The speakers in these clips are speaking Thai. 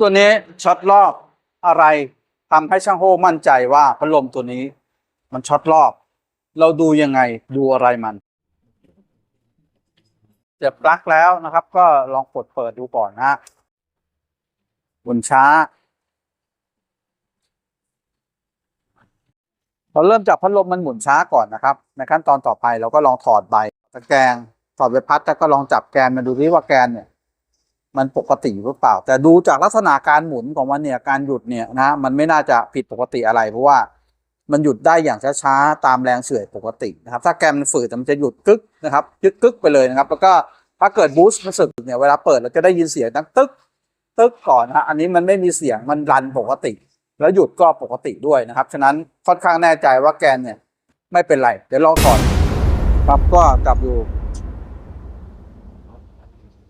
ตัวนี้ช็อตรอบอะไรทำให้ช่างโฮมั่นใจว่าพัดลมตัวนี้ มันช็อตรอบ เราดูยังไงดูอะไรมันเสียบปลั๊กแล้วนะครับ ก็ลองกดเปิดดูก่อนนะฮะหมุนช้าพอเริ่มจากพัดลมมันหมุนช้าก่อนนะครับ ในขั้นตอนต่อไปเราก็ลองถอดใบตะแกรงถอดใบพัดแล้วก็ลองจับแกนมาดูซิว่าแกนเนี่ย มันปกติหรือเปล่า แต่ดูจากลักษณะการหมุนของมันเนี่ยการหยุดเนี่ยนะมันไม่น่าจะผิดปกติอะไร เพราะว่ามันหยุดได้อย่างช้าๆตามแรงเฉื่อยปกตินะครับ ถ้าแกนมันฝืดมันจะหยุดกึกนะครับยึดกึกไปเลยนะครับ แล้วก็ถ้าเกิดบูสต์มันสึกเนี่ยเวลาเปิดเราจะได้ยินเสียงดังตึกตึกก่อนนะอันนี้มันไม่มีเสียงมันรันปกติ แล้วหยุดก็ปกติด้วยนะครับ ฉะนั้นค่อนข้างแน่ใจว่าแกนเนี่ยไม่เป็นไร เดี๋ยวลองถอดครับก็จับดู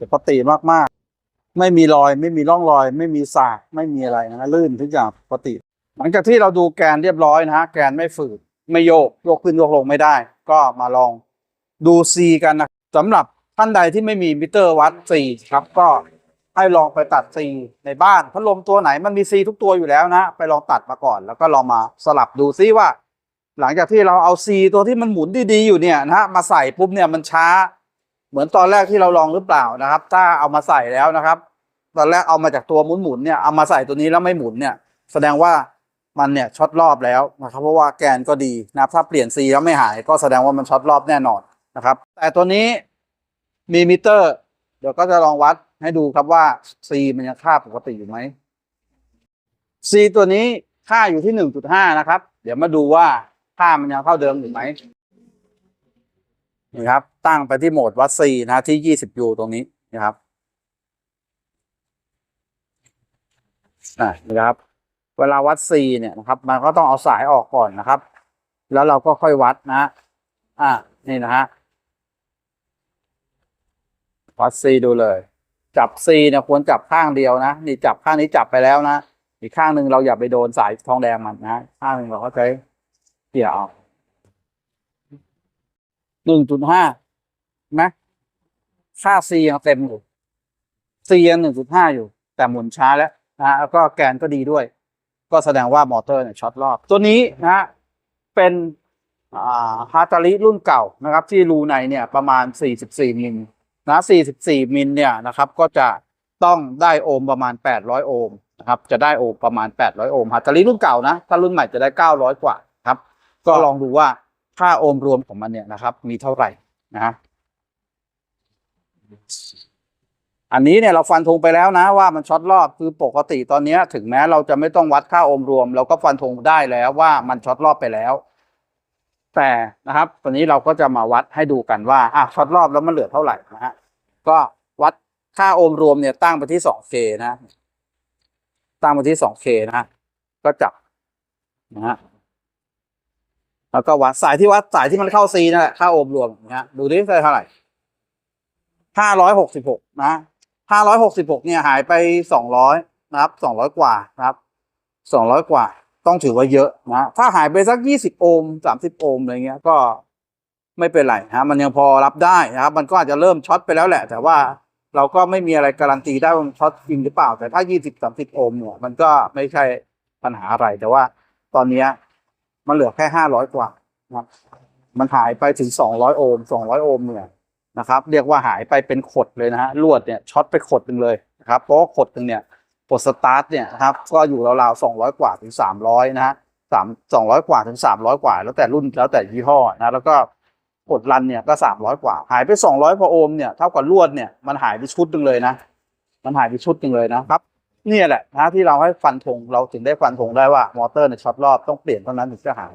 ปกติมากๆ ไม่มีรอย ไม่มีร่องรอย ไม่มีสากไม่มีอะไรนะลื่นทุกอย่างปกติ หลังจากที่เราดูแกนเรียบร้อยนะฮะแกนไม่ฝืดไม่โยกโยกขึ้นโยกลงไม่ได้ ก็มาลองดู C กันนะสำหรับท่านใดที่ไม่มีมิเตอร์วัด C ครับก็ให้ลองไปตัด C ในบ้านพัดลมตัวไหนมันมี C ทุกตัวอยู่แล้วนะ ไปลองตัดมาก่อน แล้วก็ลองมาสลับดูซิว่า หลังจากที่เราเอา C ตัวที่มันหมุนดีๆอยู่เนี่ยนะฮะมาใส่ปุ๊บเนี่ยมันช้า เหมือนตอนแรกที่เราลองหรือเปล่านะครับ ถ้าเอามาใส่แล้วนะครับ ตอนแรกเอามาจากตัวหมุนๆเนี่ยเอามาใส่ตัวนี้แล้วไม่หมุนเนี่ย แสดงว่ามันเนี่ยช็อตรอบแล้วนะครับเพราะว่าแกนก็ดีนะครับถ้าเปลี่ยน C แล้วไม่หายก็แสดงว่ามันช็อตรอบแน่นอนนะครับ แต่ตัวนี้มีมิเตอร์ เดี๋ยวก็จะลองวัดให้ดูครับว่า C มันยังค่าปกติอยู่ไหม C ตัวนี้ค่าอยู่ที่หนึ่งจุดห้านะครับ เดี๋ยวมาดูว่าค่ามันยังเท่าเดิมอยู่ไหมนี่ครับ ตั้งไปที่โหมดวัด C นะที่ยี่สิบยูตรงนี้นะครับ นี่ครับ เวลาวัด C เนี่ยนะครับมันก็ต้องเอาสายออกก่อนนะครับ แล้วเราก็ค่อยวัดนะ อ่านี่นะฮะวัด C ดูเลย จับ C เนี่ยควรจับข้างเดียวนะนี่จับข้างนี้จับไปแล้วนะอีกข้างหนึ่งเราอย่าไปโดนสายทองแดงมันนะข้างหนึ่งเราก็ใช้เกี่ยวเอาหนึ่งจุดห้านะค่า C ยังเต็มอยู่ C ยังหนึ่งจุดห้าอยู่ แต่หมุนช้าแล้ว นะฮะแล้วก็แกนก็ดีด้วย ก็แสดงว่ามอเตอร์เนี่ยช็อตรอบ ตัวนี้นะเป็นอ่าฮาตาริรุ่นเก่านะครับ ที่รูในเนี่ยประมาณ 44 มิลนะ44 มิลเนี่ยนะครับก็จะต้องได้โอห์มประมาณ 800 โอห์มนะครับจะได้โอห์มประมาณ 800 โอห์มฮาตาริรุ่นเก่านะ ถ้ารุ่นใหม่จะได้ 900 กว่าครับ ก็ลองดูว่าค่าโอห์มรวมของมันเนี่ยนะครับ มีเท่าไหร่นะฮะ อันนี้เนี่ยเราฟันธงไปแล้วนะว่ามันช็อตรอบคือปกติตอนนี้ถึงแม้เราจะไม่ต้องวัดค่าโอห์มรวม เราก็ฟันธงได้แล้วว่ามันช็อตรอบไปแล้ว แต่นะครับ ตอนนี้เราก็จะมาวัดให้ดูกันว่าอะช็อตรอบแล้วมันเหลือเท่าไหร่นะฮะก็วัดค่าโอห์มรวมเนี่ยตั้งไปที่ 2K นะ ตั้งไปที่ 2K นะฮะก็จับนะฮะแล้วก็วัดสายที่วัดสายที่มันเข้า C นั่นแหละค่าโอห์มรวมนะฮะดูดิได้เท่าไหร่ห้าร้อยหกสิบหกนะ ห้าร้อยหกสิบหกเนี่ยหายไปสองร้อยนะครับสองร้อยกว่านะครับสองร้อยกว่า ต้องถือว่าเยอะนะ ถ้าหายไปสักยี่สิบโอห์มสามสิบโอห์มอะไรเงี้ยก็ไม่เป็นไรนะมันยังพอรับได้นะครับ มันก็อาจจะเริ่มช็อตไปแล้วแหละ แต่ว่าเราก็ไม่มีอะไรการันตีได้ว่ามันช็อตจริงหรือเปล่า แต่ถ้ายี่สิบสามสิบโอห์มเนี่ยมันก็ไม่ใช่ปัญหาอะไร แต่ว่าตอนนี้มันเหลือแค่ห้าร้อยกว่านะครับมันหายไปถึงสองร้อยโอห์มสองร้อยโอห์มเนี่ย นะครับ เรียกว่าหายไปเป็นขดเลยนะฮะลวดเนี่ยช็อตไปขดหนึ่งเลยนะครับเพราะขดหนึ่งเนี่ยปลดสตาร์ทเนี่ยครับก็อยู่ราวๆสองร้อยกว่าถึงสามร้อยนะฮะสามสองร้อยกว่าถึงสามร้อยกว่า แล้วแต่รุ่นแล้วแต่ยี่ห้อนะแล้วก็กดรันเนี่ยก็สามร้อยกว่า หายไปสองร้อยพอโอห์มเนี่ยเท่ากับลวดเนี่ยมันหายไปชุดหนึ่งเลยนะ มันหายไปชุดหนึ่งเลยนะครับเนี่ยแหละนะที่เราให้ฟันธงเราถึงได้ฟันธงได้ว่ามอเตอร์เนี่ยช็อตรอบต้องเปลี่ยนเท่านั้นถึงจะหาย